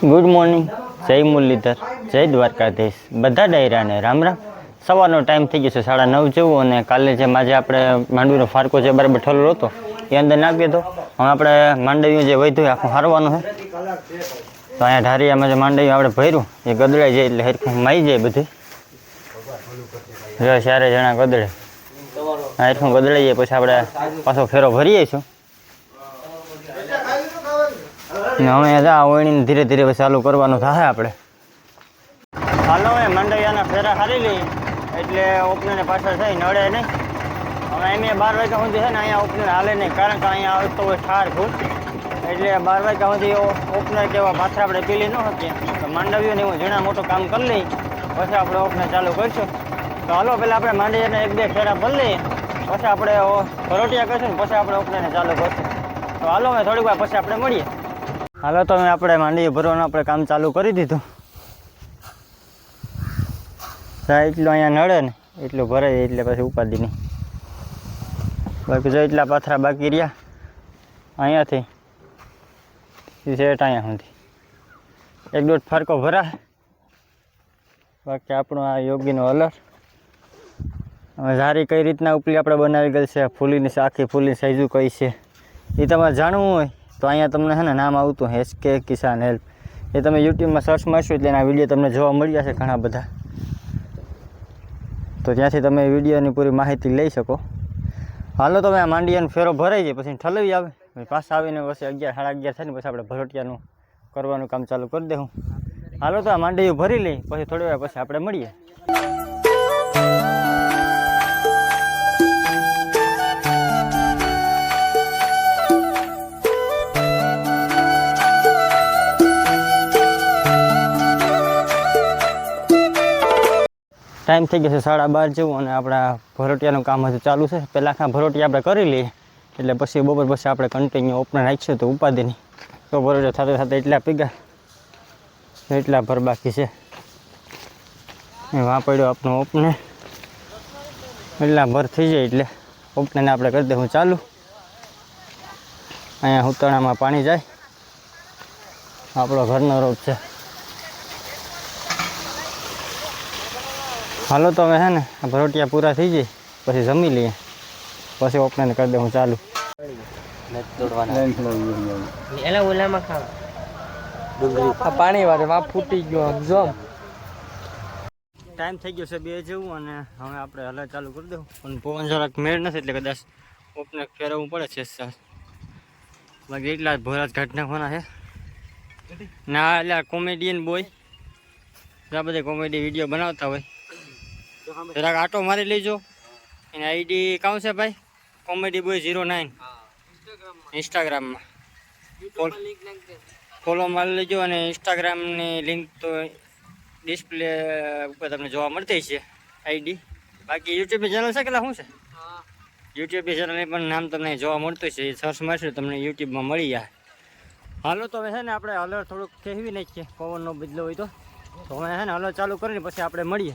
Good morning. જય મુરલીધર. જય દ્વારકાધીશ. બધા ડાયરાને રામ રામ. સવારનો ટાઈમ થઈ ગયો છે સાડા નવ જેવું અને કાલે જે આજે આપણે માંડવીનો ફારકો જે બરાબર ઠરેલો હતો, એ અંદર નાખી દો હવે આપણે માંડવીઓ જે વધ્યું એ આખું હારવાનું છે. તો અહીંયા ઢારિયામાં જે માંડવી આપણે ભર્યું, એ ગદડાઈ જાય એટલે હરખું માઈ જાય બધું. જો ચારે જણા ગદડે. હરખું ગદડાઈ જાય, પછી આપણે પાછો ફેરો ભરીએ છું ને હવે જા ઓળીને ધીરે ધીરે ચાલુ કરવાનું થાય આપણે. હાલો એ મંડૈયાના ફેરા હારી લઈ એટલે ઓપનરને પાછળ થઈ નડે નહીં. હવે એમ બાર વાગ્યા સુધી છે ને અહીંયા ઓપનર હાલે નહીં, કારણ કે અહીંયા આવતો હોય ઠાર ફૂટ એટલે બાર વાગ્યા સુધી ઓપનર કેવા પાછળ આપણે પીલી ન શકીએ. તો માંડવીઓને એવું ઝીણા મોટું કામ કરી લઈ પછી આપણે ઓપનર ચાલુ કરીશું. તો હાલો, પહેલાં આપણે માંડવીને એક બે ફેરા ભરી લઈએ. પછી આપણે ભરોટિયા કરીશું ને પછી આપણે ઓપનરને ચાલુ કરીશું. તો હાલો, હવે થોડીક વાર પછી આપણે મળીએ. હાલો, તો આપણે માંડવી ભરવાનું, આપણે કામ ચાલુ કરી દીધું. એટલું અહીંયા નડે ને, એટલું ભરાય એટલે પછી ઉપાધિ નહીં. બાકી જો એટલા પાથરા બાકી રહ્યા, અહીંયાથી શેઠ અહીંયા સુધી. એક દોઢ ફરકો ભરા બાકી આપણો આ યોગીનો અલર. હવે ઝારી કઈ રીતના ઉપલી આપણે બનાવી ગઈ છે, ફૂલીની આખી ફૂલી સાઈઝું કઈ છે એ તમારે જાણવું હોય. તો અહીંયા તમને છે ને નામ આવતું એસ કે કિસાન હેલ્પ. એ તમે યુટ્યુબમાં સર્ચ મારશો એટલે એના વીડિયો તમને જોવા મળી જશે ઘણા બધા. તો ત્યાંથી તમે વિડીયોની પૂરી માહિતી લઈ શકો. હાલો તમે આ માંડિયાનો ફેરો ભરાઈ જાય, પછી ઠલવી આવે. પછી આવીને પછી અગિયાર, સાડા અગિયાર થાય ને, પછી આપણે ભરોટિયાનું કરવાનું કામ ચાલુ કરી દઉં હાલો, તો આ માંડવીઓ ભરી લઈ, પછી થોડી વાર પછી આપણે મળીએ. ટાઈમ થઈ ગયો છે સાડા બાર જેવું અને આપણા ભરોટિયાનું કામ હજુ ચાલુ છે. પહેલાં આખા ભરોટિયા આપણે કરી લઈએ, એટલે પછી બપોર પછી આપણે કન્ટિન્યુ ઓપન રાખીશું તો ઉપાધિની. તો ભરોટિયા સાથે સાથે એટલા પીગા એટલા ભર બાકી છે. એ વાં પડ્યો આપણું ઓપને એટલા ભર થઈ જાય એટલે ઓપનરને આપણે કરી દઉં ચાલુ. અહીંયા ઉતાણામાં પાણી જાય. આપણો ઘરનો રોગ છે. હાલો તો હવે હે ને ભરોટિયા પૂરા થઈ જાય પછી જમી લઈએ. પછી ઓપનર કરી દઉં ચાલુ. પાણી વાળે માં ફૂટી ગયો જો. ટાઈમ થઈ ગયો છે બે જેવું અને હવે આપણે હલા ચાલુ કરી દઉં. પણ પવન જરાક મેળ નથી એટલે કદાચ ઓપનર ફેરવવું પડે છે સર. બાકી એટલા જ ભોરાજ ઘાટ નાખવાના છે. ના એટલે કોમેડિયન બોય આ બધા કોમેડી વીડિયો બનાવતા હોય. જરાક આટો મારી લેજો. એની આઈડી કાં છે ભાઈ? કોમેડી બોય ઝીરો નાઇન ઇન્સ્ટાગ્રામમાં ફોલો મારી લેજો અને ઇન્સ્ટાગ્રામની લિંક તો ડિસ્પ્લે ઉપર તમને જોવા મળતી છે આઈડી. બાકી યુટ્યુબ ચેનલ છે કેટલા શું છે? યુટ્યુબ ચેનલની પણ નામ તમને જોવા મળતું છે સર્ચ મારશું તમને યુટ્યુબમાં મળી જાય. હાલો તો હવે છે ને આપણે હલર થોડુંક કહેવી નાખીએ. પવનનો બદલો હોય તો. તો હવે છે ને હલર ચાલુ કરીને પછી આપણે મળીએ.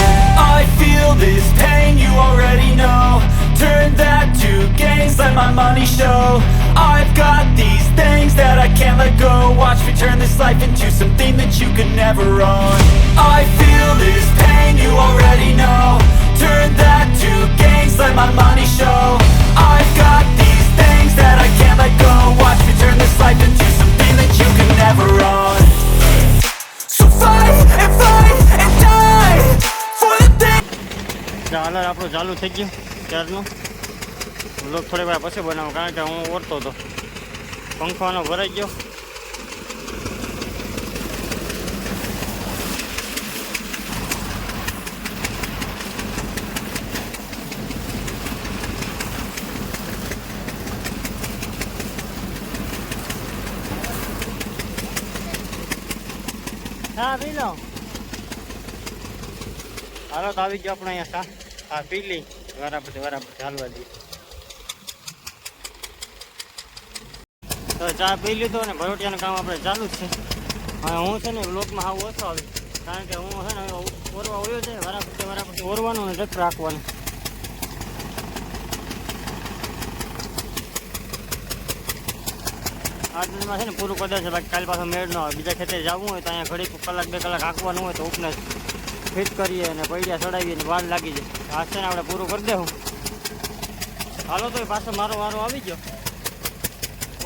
life into something that you could never own I feel this pain, you already know Turn that to gains, let my money show I've got these things that I can't let go Watch me turn this life into something that you could never own So fight and fight and die For the things હલર આપણું ચાલુ થઈ ગયું ત્યારનું લોક થોડી વાર પછી બનાવું કારણ કે હું ઓરતો હતો પંખવાનો ભરાઈ ગયો ચા પી લો હાલો, તો આવી ગયો આપણે અહીંયા ચા હા પી લઈ બરાબર બરાબર ચાલવા દઈએ. તો ચા પી લીધો ને ભરોટિયાનું કામ આપણે ચાલુ જ છે. હવે હું છે ને બ્લોકમાં આવું ઓછો આવી. કારણ કે હું છે ને ઓરવા ઓયો છે બરાબર બરાબર ઓરવાનું ને ટ્રેક્ટર રાખવાનું. આજમાં છે ને પૂરું કરી છે બાકી કાલ પાછો મેળ ન હોય બીજા ખેતરે જવું હોય તો અહીંયા ઘડી કલાક, બે કલાક હાંકવાનું હોય તો ઉપને ફિટ કરીએ અને પૈડિયા ચડાવીએ અને વાર લાગી જાય. આ છે ને આપણે પૂરું કરી દેવું. હાલો તો પાછો મારો વારો આવી ગયો.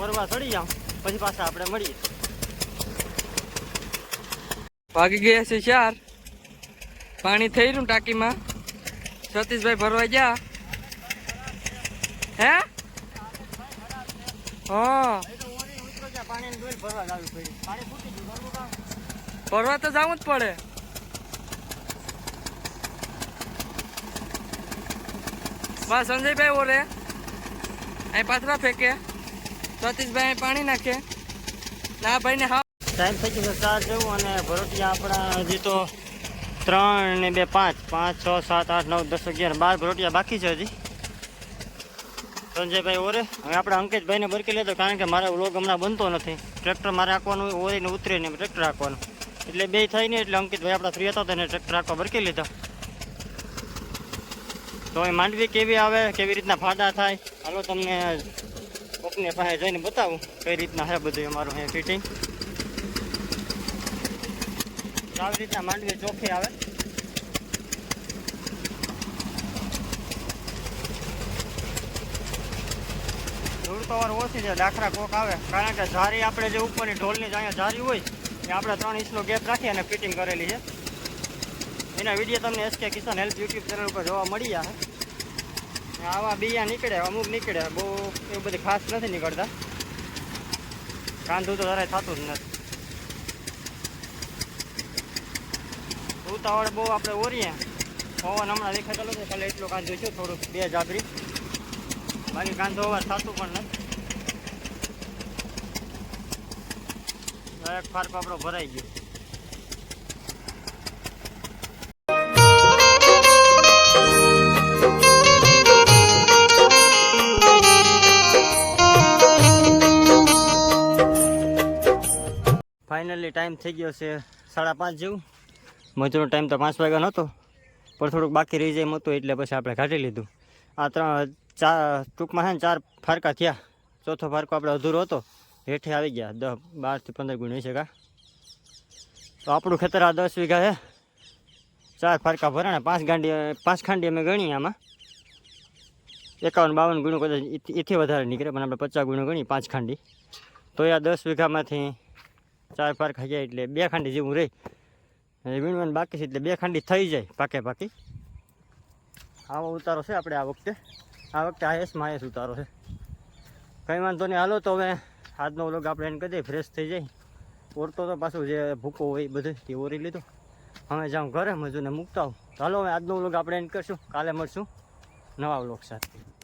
ઓરવા ચડી જાઉં. પછી પાછા આપણે મળીએ. ભાગી ગયા છે ચાર. પાણી થઈ રહ્યું ટાંકીમાં? સતીશભાઈ ભરવા ગયા? હે? હા. ભરવા તો જવું જ પડે. બા, સંજયભાઈ ઓરે. અહીં પાથરા ફેંકે. સતીશભાઈ અહીં પાણી નાખે. ના ભાઈને હા ટાઈમ થઈ ગયો ચાર જવું અને ભરોટિયા આપણા હજી તો ત્રણ ને બે પાંચ પાંચ, છ, સાત, આઠ, નવ, દસ, અગિયાર, બાર ભરોટિયા બાકી છે હજી. સંજયભાઈ ઓરે. હવે આપણે અંકિતભાઈને બરકી લેતો કારણ કે મારે વ્લોગ હમણાં બનતો નથી. ટ્રેક્ટર મારે હાંકવાનું હોય, ઓરીને ઉતરે ને ટ્રેક્ટર રાખવાનું એટલે બે થઈ નહીં એટલે અંકિતભાઈ આપણા ફ્રી હતા તેને ટ્રેક્ટર રાખવા બરકી લીધા. તો એ માંડવી કેવી આવે, કેવી રીતના ફાડા થાય, હાલો તમને કોકને પાસે જઈને બતાવું કઈ રીતના છે બધું અમારું અહીંયા ફિટિંગ આવી રીતના માંડવી ચોખ્ખી આવે. ધૂળ તો વાર ઓછી છે દાખલા કોક આવે. કારણ કે જારી આપણે જે ઉપરની ઢોલની જે અહીંયા જારી હોય, એ આપણે ત્રણ ઇંચનો ગેપ રાખી અને ફિટિંગ કરેલી છે. એના વીડિયો તમને SK Kisan help YouTube channel ઉપર જોવા મળી જશે ને આવા બિયા નીકળે, અમુક નીકળે, બહુ એવું બધી ખાસ નથી નીકળતા. કાંધું તો જરાય થતું જ નથી. ઉતાવળ બહુ આપણે ઓરીએ. પવન હમણાં દેખાતો નથી, ખાલી એટલું કાંધું છું, થોડુંક બે જાગરી. બાકી કાંધો અવાજ થતું પણ નથી. એક ફાર્ક આપણો ભરાઈ ગયો. ફાઇનલી ટાઈમ થઈ ગયો છે સાડા પાંચ જેવું. મજૂરનો ટાઈમ તો પાંચ વાગ્યાનો હતો પણ થોડુંક બાકી રહી જાય હતું એટલે પછી આપણે કાઢી લીધું. આ ત્રણ ચાર ટૂંકમાં છે ને ચાર ફારકા થયા. ચોથો ફારકો આપણે અધૂરો હતો. હેઠે આવી ગયા. દસ બારથી પંદર ગુણ હશે કા? તો આપણું ખેતર આ દસ વીઘા છે. ચાર ફરકા ભરાણા, પાંચ ગાંડી, પાંચ ખાંડી અમે ગણી આમાં. એકાવન, બાવન ગુણો કદાચ એથી વધારે નીકળે, પણ આપણે પચાસ ગુણો ગણી પાંચ ખાંડી. તો આ દસ વીઘામાંથી ચાર ફારકા ગયા એટલે બે ખાંડી જેવું રહી. વીણવાનું બાકી છે એટલે બે ખાંડી થઈ જાય પાકે પાકી. આવો ઉતારો છે આપણે આ વખતે. આ વખતે આયસમાં આયસ ઉતારો છે. કંઈ વાંધો નહીં. હાલો તો હવે આજનો વ્લોગ આપણે એને કહી ફ્રેશ થઈ જાય. ઓરતો તો પાછું જે ભૂકો હોય બધું એ ઓરી લીધું. હવે જાઉં ઘરે, મજૂરને મૂકતા હોઉં ચાલો હવે આજનો વ્લોગ આપણે એને કરશું. કાલે મળશું નવા વ્લોગ સાથે.